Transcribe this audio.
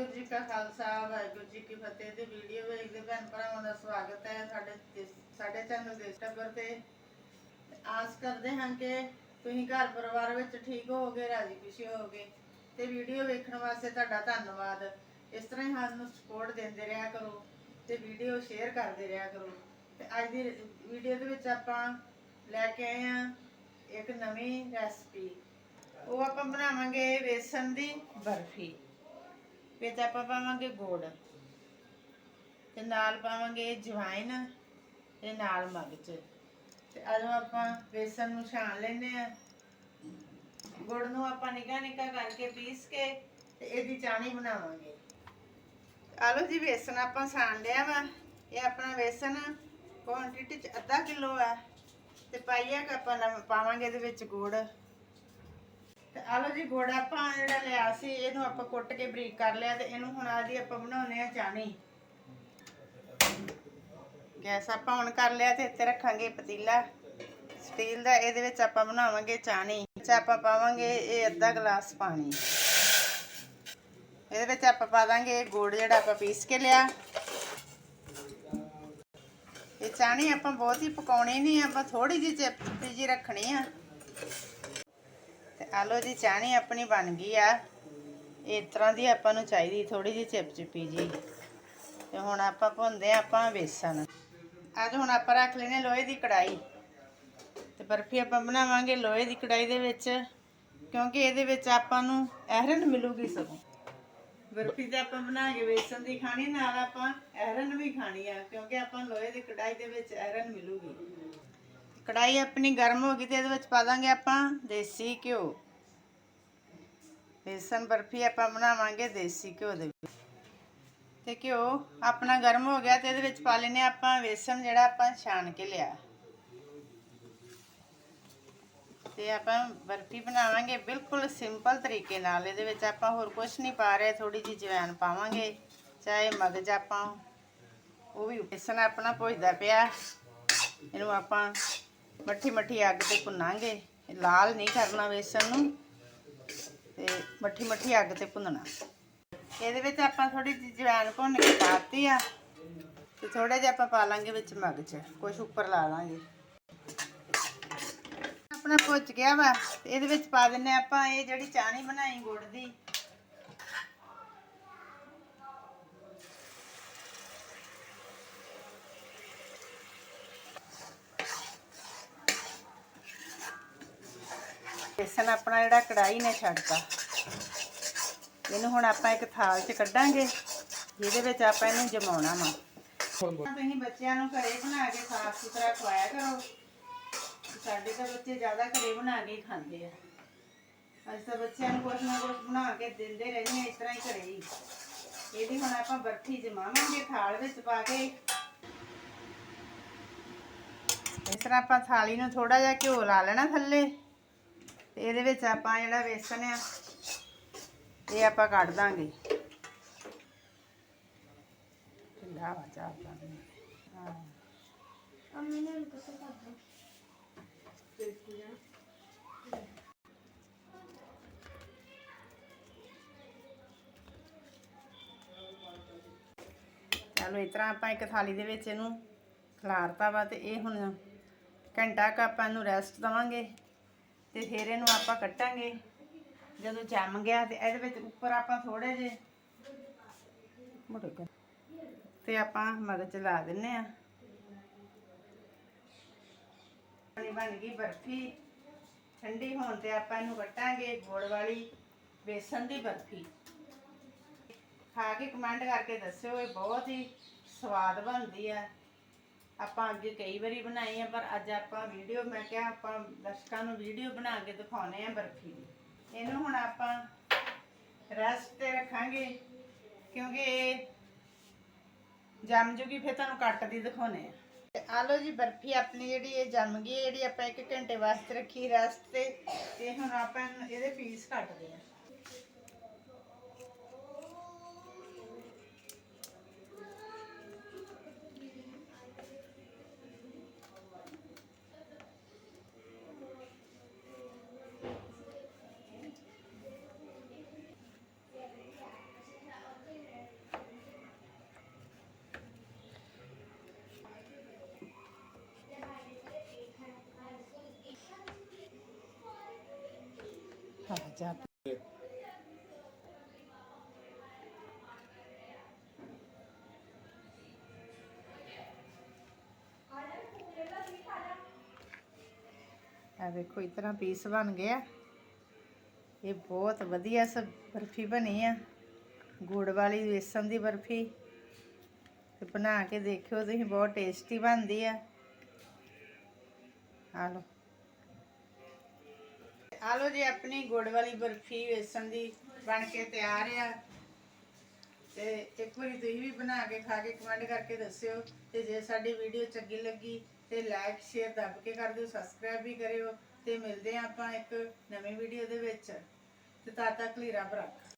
ਵਾਹਿਗੁਰੂ ਜੀ ਕਾ ਖਾਲਸਾ, ਵਾਹਿਗੁਰੂ ਜੀ ਕੀ ਫਤਿਹ ਤੇ ਵੀਡੀਓ ਵੇਖਦੇ ਭੈਣ ਭਰਾਵਾਂ ਦਾ ਸਵਾਗਤ ਹੈ ਸਾਡੇ ਤੇ- ਸਾਡੇ ਚੈਨਲ ਦੇ ਟੱਬਰ ਤੇ। ਆਸ ਕਰਦੇ ਹਾਂ ਕਿ ਤੁਸੀਂ ਘਰ ਪਰਿਵਾਰ ਵਿੱਚ ਠੀਕ ਹੋਵੋਗੇ, ਰਾਜੀ ਖੁਸ਼ੀ ਹੋਵੋਗੇ। ਤੇ ਵੀਡੀਓ ਵੇਖਣ ਵਾਸਤੇ ਤੁਹਾਡਾ ਧੰਨਵਾਦ। ਇਸ ਤਰ੍ਹਾਂ ਹੀ ਸਾਨੂੰ ਸਪੋਰਟ ਦਿੰਦੇ ਰਿਹਾ ਕਰੋ ਤੇ ਵੀਡੀਓ ਸ਼ੇਅਰ ਕਰਦੇ ਰਿਹਾ ਕਰੋ। ਤੇ ਅੱਜ ਦੀ ਵੀਡੀਓ ਦੇ ਵਿੱਚ ਆਪਾਂ ਲੈ ਕੇ ਆਏ ਹਾਂ ਇੱਕ ਨਵੀਂ ਰੈਸਪੀ ਉਹ ਆਪਾਂ ਬਣਾਵਾਂਗੇ ਵੇਸਣ ਦੀ ਬਰਫੀ। ਵਿੱਚ ਆਪਾਂ ਪਾਵਾਂਗੇ ਗੁੜ। ਤੇ ਨਾਲ ਪਾਵਾਂਗੇ ਜਵਾਇਨ ਤੇ ਨਾਲ ਮਗਜ। ਤੇ ਅੱਜ ਆਪਾਂ ਵੇਸਣ ਨੂੰ ਛਾਣ ਲੈਨੇ ਆ ਗੁੜ ਨੂੰ ਆਪਾਂ ਨਿਕਾ ਨਿਕਾ ਕਰਕੇ ਪੀਸ ਕੇ ਤੇ ਇਹਦੀ ਚਾਣੀ ਬਣਾਵਾਂਗੇ। ਆਲੂ ਜੀ ਵੇਸਣ ਆਪਾਂ ਛਾਣ ਲਿਆ ਵਾ। ਇਹ ਆਪਣਾ ਵੇਸਣ ਕੁਆਂਟੀਟੀ ਚ ਅੱਧਾ ਕਿਲੋ ਆ। ਤੇ ਪਾਈਆ ਕ ਆਪਾਂ ਪਾਵਾਂਗੇ ਇਹਦੇ ਵਿੱਚ ਗੁੜ। ਆਲੋ ਜੀ, ਗੁੜ ਆਪਾਂ ਜਿਹੜਾ ਲਿਆ ਸੀ, ਇਹਨੂੰ ਆਪਾਂ ਕੁੱਟ ਕੇ ਬਰੀਕ ਕਰ ਲਿਆ ਤੇ ਇਹਨੂੰ ਹੁਣ ਆਦੀ ਆਪਾਂ ਬਣਾਉਨੇ ਆ ਚਾਣੀ ਗੈਸ ਆਪਾਂ ਹੁਣ ਕਰ ਲਿਆ ਤੇ ਇੱਥੇ ਰੱਖਾਂਗੇ ਪਤੀਲਾ। ਸਟੀਲ ਦਾ, ਇਹਦੇ ਵਿੱਚ ਆਪਾਂ ਬਣਾਵਾਂਗੇ ਚਾਣੀ ਚ ਆਪਾਂ ਪਾਵਾਂਗੇ ਇਹ ਅੱਧਾ ਗਲਾਸ ਪਾਣੀ। ਇਹਦੇ ਵਿੱਚ ਆਪਾਂ ਪਾ ਦਾਂਗੇ ਗੁੜ ਜਿਹੜਾ ਆਪਾਂ ਪੀਸ ਕੇ ਲਿਆ। ਇਹ ਚਾਣੀ ਆਪਾਂ ਬਹੁਤ ਹੀ ਪਕਾਉਣੀ ਨਹੀਂ, ਆਪਾਂ ਥੋੜੀ ਜਿਹੀ ਚਿਪਚਿਪੀ ਜੀ ਰੱਖਣੀ ਆ। ਤੇ ਆਲੂ ਦੀ ਚਾਣੀ ਆਪਣੀ ਬਣ ਗਈ ਆ। ਇਸ ਤਰ੍ਹਾਂ ਦੀ ਆਪਾਂ ਨੂੰ ਚਾਹੀਦੀ ਥੋੜੀ ਜਿਹੀ ਚਿਪਚਿਪੀ ਜੀ। ਤੇ ਹੁਣ ਆਪਾਂ ਭੁੰਨਦੇ ਆਪਾਂ ਵੇਸਣ ਅੱਜ ਹੁਣ ਆਪਾਂ ਰੱਖ ਲੈਨੇ ਲੋਹੇ ਦੀ ਕੜਾਈ ਤੇ ਬਰਫੀ ਆਪਾਂ ਬਣਾਵਾਂਗੇ ਲੋਹੇ ਦੀ ਕੜਾਈ ਦੇ ਵਿੱਚ, ਕਿਉਂਕਿ ਇਹਦੇ ਵਿੱਚ ਆਪਾਂ ਨੂੰ ਐਰਨ ਮਿਲੂਗੀ ਸਗੋਂ। ਬਰਫੀ ਤਾਂ ਆਪਾਂ ਬਣਾ ਕੇ ਵੇਸਣ ਦੀ ਖਾਣੀ, ਨਾਲ ਆਪਾਂ ਐਰਨ ਵੀ ਖਾਣੀ ਆ, ਕਿਉਂਕਿ ਆਪਾਂ ਲੋਹੇ ਦੀ ਕੜਾਈ ਦੇ ਵਿੱਚ ਐਰਨ ਮਿਲੂਗੀ। ਕੜਾਈ ਆਪਣੀ ਗਰਮ ਹੋ ਗਈ ਤੇ ਇਹਦੇ ਵਿੱਚ ਪਾ ਦਾਂਗੇ ਆਪਾਂ ਦੇਸੀ ਘਿਓ। ਬੇਸਨ ਬਰਫੀ ਆਪਾਂ ਬਣਾਵਾਂਗੇ ਦੇਸੀ ਘਿਓ ਦੇ ਵਿੱਚ। ਤੇ ਘਿਓ ਆਪਣਾ ਗਰਮ ਹੋ ਗਿਆ ਤੇ ਇਹਦੇ ਵਿੱਚ ਪਾ ਲੈਨੇ ਆਪਾਂ ਵੇਸਣ ਜਿਹੜਾ ਆਪਾਂ ਛਾਣ ਕੇ ਲਿਆ। ਤੇ ਆਪਾਂ ਬਰਫੀ ਬਣਾਵਾਂਗੇ ਬਿਲਕੁਲ ਸਿੰਪਲ ਤਰੀਕੇ ਨਾਲ। ਇਹਦੇ ਵਿੱਚ ਆਪਾਂ ਹੋਰ ਕੁਝ ਨਹੀਂ ਪਾ ਰਹੇ ਥੋੜੀ ਜਿਹੀ ਜਵੈਣ ਪਾਵਾਂਗੇ, ਚਾਹੇ ਮਗਜ ਆਪਾਂ ਉਹ ਵੀ ਬੇਸਣ ਆਪਣਾ ਭੁੱਜਦਾ ਪਿਆ। ਇਹਨੂੰ ਆਪਾਂ ਮੱਠੀ ਮੱਠੀ ਅੱਗ ਤੇ ਭੁੰਨਾਂਗੇ। ਲਾਲ ਨਹੀਂ ਕਰਨਾ ਵੇਸਣ ਨੂੰ। ਤੇ ਮੱਠੀ ਮੱਠੀ ਅੱਗ ਤੇ ਭੁੰਨਣਾ। ਇਹਦੇ ਵਿੱਚ ਆਪਾਂ ਥੋੜੀ ਜਿਹੀ ਜਵੈਣ ਭੁੰਨ ਕੇ ਪਾਤੀ ਆ। ਤੇ ਥੋੜਾ ਜਿਹਾ ਆਪਾਂ ਪਾ ਲਾਂਗੇ ਵਿੱਚ ਮਗਜ ਕੁਝ ਉੱਪਰ ਲਾ ਲਾਂਗੇ। ਆਪਣਾ ਭੁੱਜ ਗਿਆ ਵਾ। ਇਹਦੇ ਵਿੱਚ ਪਾ ਦਿੰਨੇ ਆਪਾਂ ਇਹ ਜਿਹੜੀ ਚਾਹਣੀ ਬਣਾਈ ਗੁੜ ਦੀ। ਬੇਸਨ ਆਪਣਾ ਜਿਹੜਾ ਕੜਾਈ ਨੇ ਛੱਡਤਾ। ਇਹਨੂੰ ਹੁਣ ਆਪਾਂ ਇੱਕ ਥਾਲ 'ਚ ਕੱਢਾਂਗੇ, ਜਿਹਦੇ ਵਿੱਚ ਆਪਾਂ ਇਹਨੂੰ ਜਮਾਉਣਾ ਵਾ। ਤੁਸੀਂ ਬੱਚਿਆਂ ਨੂੰ ਘਰੇ ਬਣਾ ਕੇ ਸਾਫ਼ ਸੁਥਰਾ ਖਵਾਇਆ ਕਰੋ। ਸਾਡੇ ਤਾਂ ਬੱਚੇ ਜ਼ਿਆਦਾ ਘਰੇ ਬਣਾ ਕੇ ਹੀ ਖਾਂਦੇ ਆ। ਅੱਜ ਤਾਂ ਬੱਚਿਆਂ ਨੂੰ ਕੁਛ ਨਾ ਕੁਛ ਬਣਾ ਕੇ ਦਿੰਦੇ ਰਹਿੰਦੇ ਆ ਇਸ ਤਰ੍ਹਾਂ ਹੀ ਘਰੇ ਹੀ। ਇਹਦੀ ਹੁਣ ਆਪਾਂ ਬਰਫੀ ਜਮਾਵਾਂਗੇ, ਥਾਲ ਵਿੱਚ ਪਾ ਕੇ। ਇਸ ਤਰ੍ਹਾਂ ਆਪਾਂ ਥਾਲੀ ਨੂੰ ਥੋੜਾ ਜਿਹਾ ਘਿਓ ਲਾ ਲੈਣਾ ਥੱਲੇ। ਤੇ ਇਹਦੇ ਵਿੱਚ ਆਪਾਂ ਜਿਹੜਾ ਵੇਸਣ ਆ ਇਹ ਆਪਾਂ ਕੱਢ ਦਾਂਗੇ। ਢਿੱਲਾ ਵਾ ਚਾਹ ਪਾਣੀ ਹਾਂ। ਚਲੋ ਇਸ ਤਰ੍ਹਾਂ ਆਪਾਂ ਇੱਕ ਥਾਲੀ ਦੇ ਵਿੱਚ ਇਹਨੂੰ ਖਿਲਾਰਤਾ ਵਾ ਤੇ ਇਹ ਹੁਣ ਘੰਟਾ ਕੁ ਆਪਾਂ ਇਹਨੂੰ ਰੈਸਟ ਦਵਾਂਗੇ। ਤੇ ਫਿਰ ਇਹਨੂੰ ਆਪਾਂ ਕੱਟਾਂਗੇ। ਜਦੋਂ ਜੰਮ ਗਿਆ ਤੇ ਇਹਦੇ ਵਿੱਚ ਉੱਪਰ ਆਪਾਂ ਥੋੜੇ ਜਿਹੇ ਮੋਟੇ ਕਰ ਤੇ ਆਪਾਂ ਮਗਜ ਲਾ ਦਿੰਨੇ ਆ। ਬਣੀ ਬਣ ਗਈ ਬਰਫੀ। ਠੰਡੀ ਹੋਣ ਤੇ ਆਪਾਂ ਇਹਨੂੰ ਕੱਟਾਂਗੇ ਗੁੜ ਵਾਲੀ ਬੇਸਨ ਦੀ ਬਰਫੀ। ਖਾ ਕੇ ਕਮੈਂਟ ਕਰਕੇ ਦੱਸਿਓ ਇਹ ਬਹੁਤ ਹੀ ਸਵਾਦ ਬਣਦੀ ਆ। ਆਪਾਂ ਅੱਗੇ ਕਈ ਵਾਰੀ ਬਣਾਈ ਆ, ਪਰ ਅੱਜ ਆਪਾਂ ਵੀਡੀਓ ਮੈਂ ਕਿਹਾ ਆਪਾਂ ਦਰਸ਼ਕਾਂ ਨੂੰ ਵੀਡੀਓ ਬਣਾ ਕੇ ਦਿਖਾਉਣੇ ਆ ਬਰਫੀ ਦੀ। ਇਹਨੂੰ ਹੁਣ ਆਪਾਂ ਰੈਸਟ ਤੇ ਰੱਖਾਂਗੇ, ਕਿਉਂਕਿ ਇਹ ਜੰਮ ਜੂਗੀ, ਫਿਰ ਤੁਹਾਨੂੰ ਕੱਟ ਦੀ ਦਿਖਾਉਣੇ ਆ। ਤੇ ਆ ਲਓ ਜੀ, ਬਰਫੀ ਆਪਣੀ ਜਿਹੜੀ ਇਹ ਜੰਮ ਗਈ ਜਿਹੜੀ ਆਪਾਂ 1 ਘੰਟੇ ਵਾਸਤੇ ਰੱਖੀ ਰੈਸਟ ਤੇ ਤੇ ਹੁਣ ਆਪਾਂ ਇਹਦੇ ਪੀਸ ਕੱਟਦੇ ਆ। ਜਾ ਆ ਦੇਖੋ, ਇਸ ਤਰ੍ਹਾਂ ਪੀਸ ਬਣ ਗਿਆ। ਇਹ ਬਹੁਤ ਵਧੀਆ ਸ ਬਰਫੀ ਬਣੀ ਆ। ਗੁੜ ਵਾਲੀ, ਵੇਸਣ ਦੀ ਬਰਫੀ। ਤੇ ਬਣਾ ਕੇ ਦੇਖਿਓ, ਤੁਸੀਂ ਬਹੁਤ ਟੇਸਟੀ ਬਣਦੀ ਆ। ਆ ਲਓ। ਆ ਲਓ ਜੀ, ਆਪਣੀ ਗੁੜ ਵਾਲੀ ਬਰਫੀ ਵੇਸਣ ਦੀ ਬਣ ਕੇ ਤਿਆਰ ਆ। ਤੇ ਇੱਕ ਵਾਰੀ ਤੁਸੀਂ ਵੀ ਬਣਾ ਕੇ ਖਾ ਕੇ ਕਮੈਂਟ ਕਰਕੇ ਦੱਸਿਓ ਤੇ ਜੇ ਸਾਡੀ ਵੀਡੀਓ ਚੰਗੀ ਲੱਗੀ ਤੇ ਲਾਈਕ ਸ਼ੇਅਰ ਦੱਬ ਕੇ ਕਰ ਦਿਓ ਸਬਸਕ੍ਰਾਈਬ ਵੀ ਕਰਿਓ ਤੇ ਮਿਲਦੇ ਹਾਂ ਆਪਾਂ ਇੱਕ ਨਵੀਂ ਵੀਡੀਓ ਦੇ ਵਿੱਚ। ਤੇ ਤਦ ਤੱਕ ਲਈ ਰੱਬ